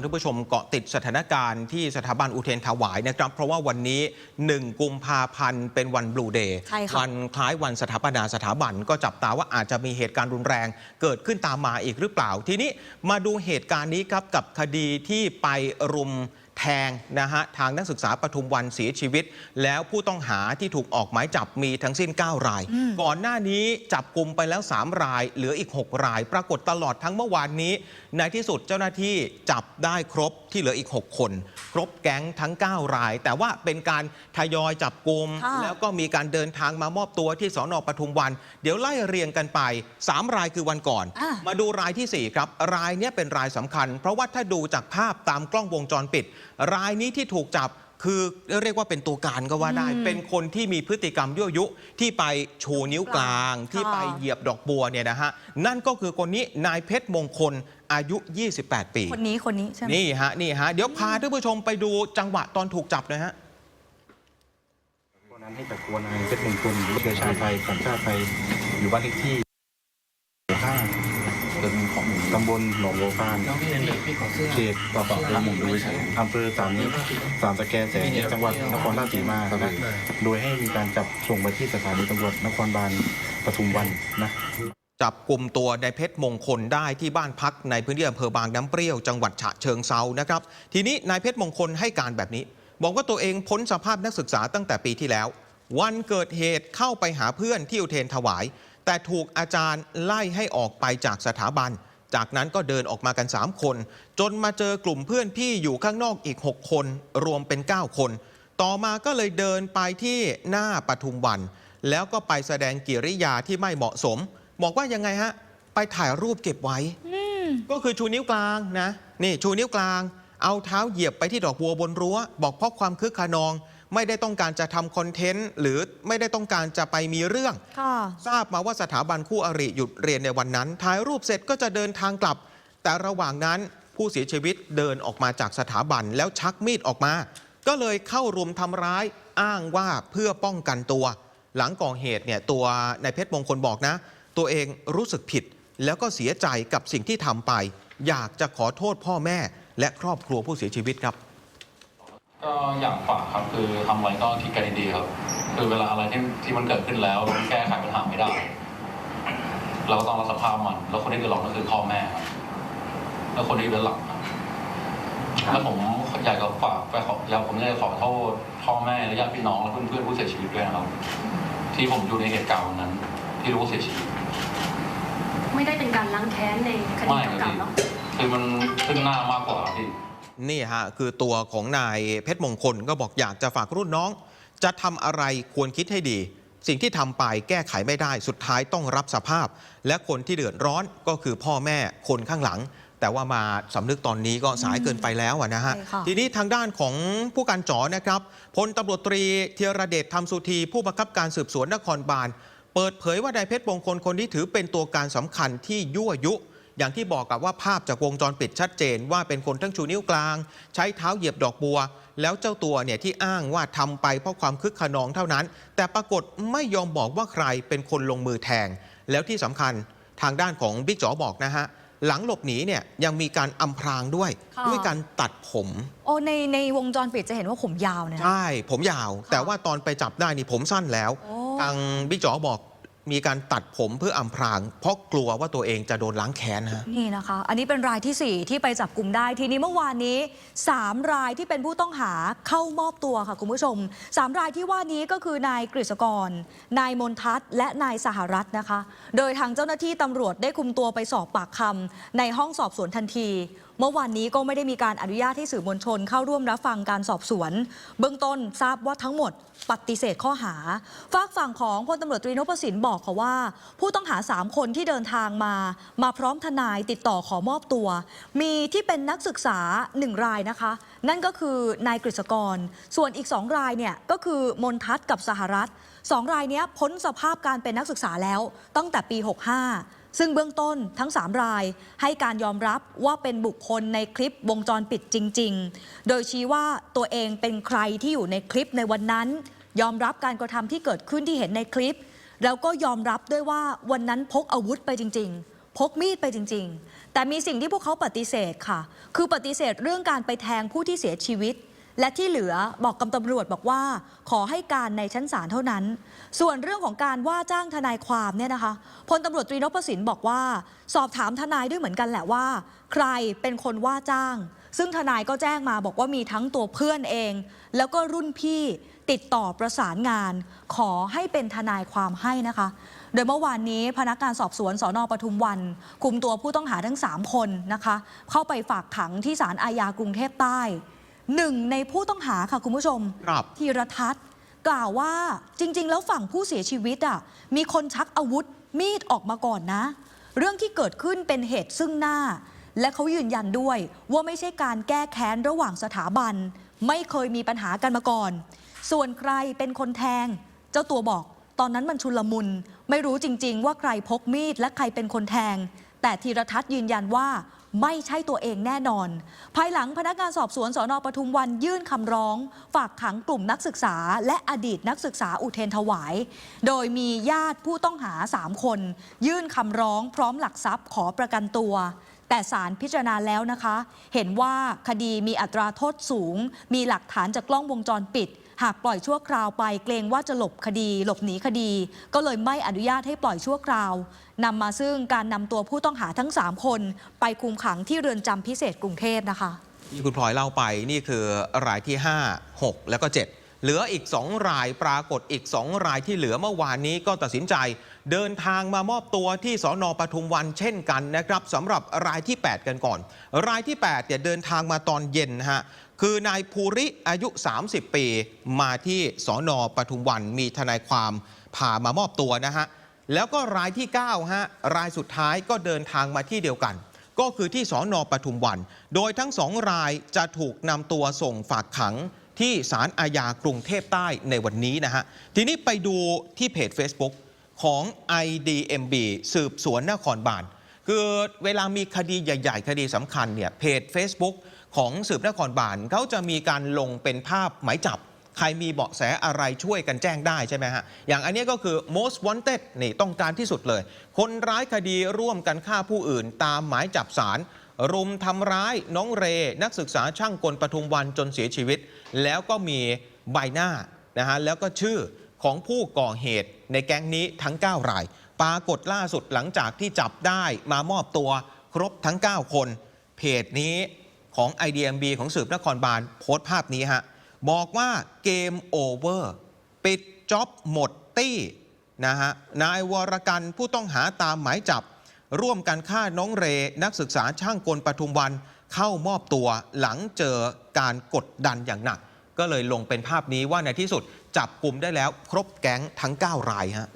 ท่านผู้ชมเกาะติดสถานการณ์ที่สถาบันอุเทรนถวายนะครับ เพราะว่าวันนี้ 1 กุมภาพันธ์เป็นวันบลูเดย์ใช่ค่ะวันคล้ายวันสถาปนาสถาบันก็จับตาว่าอาจจะมีเหตุการณ์รุนแรง เกิดขึ้นตามมาอีกหรือเปล่า ทีนี้มาดูเหตุการณ์นี้ครับกับคดีที่ไปรุม แทงนะฮะทางนักศึกษาปทุมวันเสียชีวิต แล้วผู้ต้องหาที่ถูกออกหมายจับมีทั้งสิ้น 9 ราย ก่อนหน้านี้จับกลุ่มไปแล้ว 3 ราย เหลืออีก 6 ราย ปรากฏตลอดทั้งเมื่อวานนี้ ในที่สุดเจ้าหน้าที่จับได้ครบที่เหลืออีก 6 คน ครบแก๊งทั้ง 9 ราย แต่ว่าเป็นการทยอยจับกลุ่มค่ะ แล้วก็มีการเดินทางมามอบตัวที่สอนอปทุมวัน เดี๋ยวไล่เรียงกันไป 3 รายคือวันก่อน อะ มาดูรายทีสี่4ครับ รายเนี้ยเป็นรายสำคัญ เพราะว่าถ้าดูจากภาพตามกล้องวงจรปิด รายนี้ที่ถูกจับ คือเรียกว่าเป็นตัวการก็ว่าได้ เป็นคนที่มีพฤติกรรมยั่วยุที่ไปชูนิ้วกลาง ที่ไปเหยียบดอกบัวเนี่ยนะฮะนั่นก็คือคนนี้นายเพชรมงคลอายุ 28 ปี คนนี้คนนี้ใช่ไหมนี่ฮะนี่ฮะเดี๋ยวพาท่านผู้ชมไปดูจังหวะตอนถูกจับหนะฮะวันนั้นให้จับตัวนายเพชรมงคลหรือเชื้อชาติไทยสัญชาติไทยอยู่บ้านเลขที่ห้าเป็นของ ตำบลหนองโลฟาน เขตต่อต่อละมุงดูอำเภอสามสามตะแกแสงจังหวัดนครราชสีมาครับนะโดยให้มีการจับส่งไปที่สถานีตำรวจนครบาลปทุมวันนะจับกลุ่มตัวนายเพชรมงคลได้ที่บ้านพักในพื้นที่อำเภอบางน้ำเปรี้ยวจังหวัดฉะเชิงเซานะครับ ทีนี้นายเพชรมงคลให้การแบบนี้ บอกว่าตัวเองพ้นสภาพนักศึกษาตั้งแต่ปีที่แล้ว วันเกิดเหตุเข้าไปหาเพื่อนที่อุเทรนถวาย แต่ถูกอาจารย์ไล่ให้ออกไปจากสถาบัน จากนั้นก็เดินออกมากัน 3 คน จนมาเจอกลุ่มเพื่อนพี่อยู่ข้างนอกอีก 6 คน รวมเป็น 9 คน ต่อมาก็เลยเดินไปที่หน้าปทุมวัน แล้วก็ไปแสดงกิริยาที่ไม่เหมาะสม บอกว่ายังไงฮะ ไปถ่ายรูปเก็บไว้ ก็คือชูนิ้วกลางนะ นี่ชูนิ้วกลาง เอาเท้าเหยียบไปที่ดอกบัวบนรั้ว บอกเพราะความคึกขนอง ไม่ได้ต้องการจะทำคอนเทนต์หรือไม่ได้ต้องการจะไปมีเรื่อง ค่ะ ทราบมาว่าสถาบันคู่อริหยุดเรียนในวันนั้นถ่ายรูปเสร็จก็จะเดินทางกลับ แต่ระหว่างนั้นผู้เสียชีวิตเดินออกมาจากสถาบันแล้วชักมีดออกมา ก็เลยเข้ารุมทำร้ายอ้างว่าเพื่อป้องกันตัว หลังก่อเหตุเนี่ยตัวนายเพชรมงคลบอกนะ ตัวเองรู้สึกผิด แล้วก็เสียใจกับสิ่งที่ทำไป อยากจะขอโทษพ่อแม่ และครอบครัวผู้เสียชีวิตครับ ก็อยากฝากครับคือทำอะไรก็คิดกันดีๆครับ คือเวลาอะไรที่ที่มันเกิดขึ้นแล้วแก้ไขปัญหาไม่ได้ เราก็ต้องรับสภาพมัน แล้วคนที่เดือดร้อนก็คือพ่อแม่ครับแล้วคนที่เดือดหลังครับแล้วผมอยากจะฝากไปขออยากผมอยากจะขอโทษพ่อแม่และญาติพี่น้องและเพื่อนๆผู้เสียชีวิตด้วยนะครับ ที่ผมอยู่ในเหตุการณ์วันนั้น ที่รู้ว่าเสียชีวิตไม่ได้เป็นการล้างแค้นในคดีไม่ครับเก่าพี่ๆเนาะคือมันขึ้นหน้ามากกว่าพี่ นี่ฮะคือตัวของนายเพชรมงคลก็บอกอยากจะฝากรุ่นน้อง จะทำอะไรควรคิดให้ดี สิ่งที่ทำไปแก้ไขไม่ได้สุดท้ายต้องรับสภาพ และคนที่เดือดร้อนก็คือพ่อแม่คนข้างหลัง แต่ว่ามาสำนึกตอนนี้ก็สายเกินไปแล้วอะนะฮะใช่ค่ะทีนี้ทางด้านของผู้การจ๋อนะครับพลตำรวจตรีเทียรเดชธรรมสุธีผู้บังคับการสืบสวนนครบาลเปิดเผยว่านายเพชรมงคลคนที่ถือเป็นตัวการสำคัญที่ยั่วยุ อย่างที่บอกกับว่าภาพจากวงจรปิดชัดเจน ว่าเป็นคนทั้งชูนิ้วกลาง ใช้เท้าเหยียบดอกบัว แล้วเจ้าตัวเนี่ยที่อ้างว่าทำไปเพราะความคึกขนองเท่านั้น แต่ปรากฏไม่ยอมบอกว่าใครเป็นคนลงมือแทง แล้วที่สำคัญทางด้านของบิ๊กจ๋อบอกนะฮะหลังหลบหนีเนี่ยยังมีการอำพรางด้วยค่ะด้วยการตัดผม โอ้ในในวงจรปิดจะเห็นว่าผมยาวเนี่ยนะใช่ผมยาว แต่ว่าตอนไปจับได้นี่ผมสั้นแล้วโอ้ทางบิ๊กจ๋อบอก มีการตัดผมเพื่ออำพราง เพราะกลัวว่าตัวเองจะโดนล้างแค้นฮะ นี่นะคะ อันนี้เป็นรายทีสี่ 4 ที่ไปจับกลุ่มได้ ทีนี้เมื่อวานนี้ 3 รายที่เป็นผู้ต้องหาเข้ามอบตัวค่ะคุณผู้ชม 3 รายที่ว่านี้ก็คือนายกฤษกร นายมนทัศน์และนายสหรัฐนะคะ โดยทางเจ้าหน้าที่ตำรวจได้คุมตัวไปสอบปากคำในห้องสอบสวนทันที เมื่อวานนี้ก็ไม่ได้มีการอนุญาตให้สื่อมวลชนเข้าร่วมรับฟังการสอบสวน เบื้องต้นทราบว่าทั้งหมดปฏิเสธข้อหา ฝากฝั่งของพลตำรวจตรีนพสินบอกค่ะว่า ผู้ต้องหา 3 คนที่เดินทางมา มาพร้อมทนายติดต่อขอมอบตัว มีที่เป็นนักศึกษา 1 รายนะคะ นั่นก็คือนายกฤษกร ส่วนอีก 2 รายเนี่ยก็คือมนทัศน์กับสหรัฐสองรายเนี้ยพ้นสภาพการเป็นนักศึกษาแล้วตั้งแต่ปี 65 ซึ่งเบื้องต้นทั้ง 3 รายให้การยอมรับว่าเป็นบุคคลในคลิปวงจรปิดจริง ๆ โดยชี้ว่าตัวเองเป็นใครที่อยู่ในคลิปในวันนั้น ยอมรับการกระทำที่เกิดขึ้นที่เห็นในคลิป แล้วก็ยอมรับด้วยว่าวันนั้นพกอาวุธไปจริง ๆพกมีดไปจริง ๆ แต่มีสิ่งที่พวกเขาปฏิเสธค่ะ คือปฏิเสธเรื่องการไปแทงผู้ที่เสียชีวิต และที่เหลือบอกกับตำรวจบอกว่า ขอให้การในชั้นศาลเท่านั้น ส่วนเรื่องของการว่าจ้างทนายความเนี่ยนะคะพลตำรวจตรีนพสินบอกว่า สอบถามทนายด้วยเหมือนกันแหละว่า ใครเป็นคนว่าจ้าง ซึ่งทนายก็แจ้งมาบอกว่ามีทั้งตัวเพื่อนเอง แล้วก็รุ่นพี่ติดต่อประสานงาน ขอให้เป็นทนายความให้นะคะ โดยเมื่อวานนี้พนักงานสอบสวนสอนอปทุมวันคุมตัวผู้ต้องหาทั้ง 3 คนนะคะ เข้าไปฝากขังที่ศาลอาญากรุงเทพใต้ หนึ่งในผู้ต้องหาค่ะคุณผู้ชมครับธีรทัศน์กล่าวว่าจริง ๆ แล้วฝั่งผู้เสียชีวิตอะมีคนชักอาวุธมีดออกมาก่อนนะ เรื่องที่เกิดขึ้นเป็นเหตุซึ่งหน้า และเขายืนยันด้วยว่าไม่ใช่การแก้แค้นระหว่างสถาบัน ไม่เคยมีปัญหากันมาก่อน ส่วนใครเป็นคนแทง เจ้าตัวบอกตอนนั้นมันชุลมุน ไม่รู้จริง ๆ ว่าใครพกมีดและใครเป็นคนแทง แต่ธีรทัศน์ยืนยันว่า ไม่ใช่ตัวเองแน่นอน ภายหลังพนักงานสอบสวนสอนอปทุมวันยื่นคำร้อง ฝากขังกลุ่มนักศึกษา และอดีตนักศึกษาอุเทนถวาย โดยมีญาติผู้ต้องหา 3 คน ยื่นคำร้องพร้อมหลักทรัพย์ขอประกันตัวแต่ศาลพิจารณาแล้วนะคะ เห็นว่าคดีมีอัตราโทษสูง มีหลักฐานจากกล้องวงจรปิด หากปล่อยชั่วคราวไปเกรงว่าจะหลบคดี หลบหนีคดี ก็เลยไม่อนุญาตให้ปล่อยชั่วคราวนำมาซึ่งการนำตัวผู้ต้องหาทั้ง 3 คน ไปคุมขังที่เรือนจำพิเศษกรุงเทพนะคะที่คุณพลอยเล่าไปนี่คือรายที่ 5 6 แล้วก็ 7 เหลืออีก 2 รายปรากฏอีก 2 รายที่เหลือเมื่อวานนี้ก็ตัดสินใจ เดินทางมามอบตัวที่สอนอปทุมวันเช่นกันนะครับสำหรับรายที่ 8 กันก่อน รายที่8เนี่ยเดินทางมาตอนเย็นฮะ คือนายภูริอายุ 30 ปี มาที่สอนอปทุมวันมีทนายความพามามอบตัวนะฮะ แล้วก็รายที่9ฮะรายสุดท้ายก็เดินทางมาที่เดียวกัน ก็คือที่สอนอปทุมวัน โดยทั้งสองรายจะถูกนำตัวส่งฝากขังที่ศาลอาญากรุงเทพใต้ในวันนี้นะฮะ ทีนี้ไปดูที่เพจ Facebook ของ IDMB สืบสวนนครบาล คือเวลามีคดีใหญ่ ๆ คดีสำคัญเนี่ยเพจ Facebook ของสืบนครบาลเขาจะมีการลงเป็นภาพหมายจับ ใครมีเบาะแสอะไรช่วยกันแจ้งได้ใช่ไหมฮะ อย่างอันนี้ก็คือ most wanted นี่ต้องการที่สุดเลย คนร้ายคดีร่วมกันฆ่าผู้อื่น ตามหมายจับสารรุมทำร้ายน้องเร นักศึกษาช่างกลปทุมวันจนเสียชีวิต แล้วก็มีใบหน้านะฮะแล้วก็ชื่อของผู้ก่อเหตุในแก๊งนี้ทั้ง 9 ราย ปรากฏล่าสุดหลังจากที่จับได้มามอบตัวครบทั้ง 9 คน เพจนี้ของ IDMB ของสืบนครบาลโพสต์ภาพนี้ฮะ บอกว่าเกมโอเวอร์ปิดจ็อบหมดตี้นะฮะนายวรกันผู้ต้องหาตามหมายจับ ร่วมกันฆ่าน้องเร นักศึกษาช่างกลปทุมวันเข้ามอบตัวหลังเจอการกดดันอย่างหนัก ก็เลยลงเป็นภาพนี้ว่าในที่สุดจับกลุ่มได้แล้วครบแก๊งทั้ง 9 รายฮะ